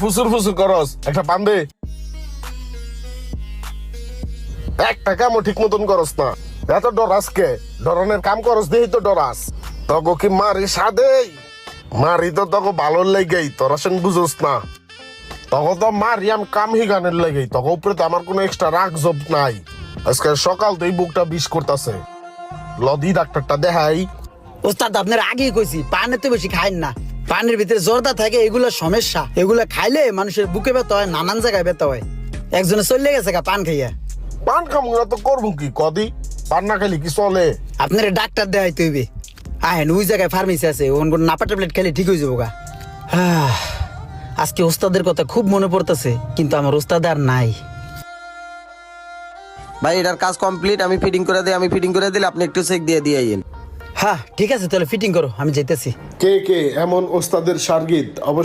ফুসুর ফুসুর করস? একটা ঠিক মতন করস না। এত কাম করস দেই তো ডরাস। কি মারি সাদেই? মারি তো লেগেই, তোরা সেন বুঝোস না। তখন তো মারিয়াম কাম হিগানের লেগেই তখন উপরে তো আমার কোনো এক্সট্রা রাগ জব নাই। আজকে সকাল তো এই বুকটা বিষ করতেছে। লদি ডাক্তারটা দেখাই। ওস্তাদ, আপনার আগেই কইছি পানে তো বেশি খাইন না। পানের ভিতরে জর্দা থাকে এগুলো সমস্যা। এগুলো খাইলে মানুষের বুকে ব্যথা হয় নানান জায়গায় ব্যথা হয়। একজনে চলে গেছে গা পান খাইয়া। পান খামুরা তো করব কি? কদি? পান না খাইলে কি চলে? আপনার ডাক্তার দেখাইতে হইবে। আহেন ওই জায়গায় ফার্মেসি আছে ওখান কোনো নাপা ট্যাবলেট খেলে ঠিক হয়ে যাব গা। আজকে ওস্তাদের কথা খুব মনে পড়তেছে কিন্তু আমার ওস্তাদ আর নাই। ভাই এটার কাজ কমপ্লিট আমি ফিটিং করে দিই আমি ফিটিং করে দিলে আপনি একটু চেক দিয়ে দিয়ে আইন হ্যাঁ ঠিক আছে তাহলে ফিটিং করো আমি যেতেছি কে কে এমন ওস্তাদের সার্গিত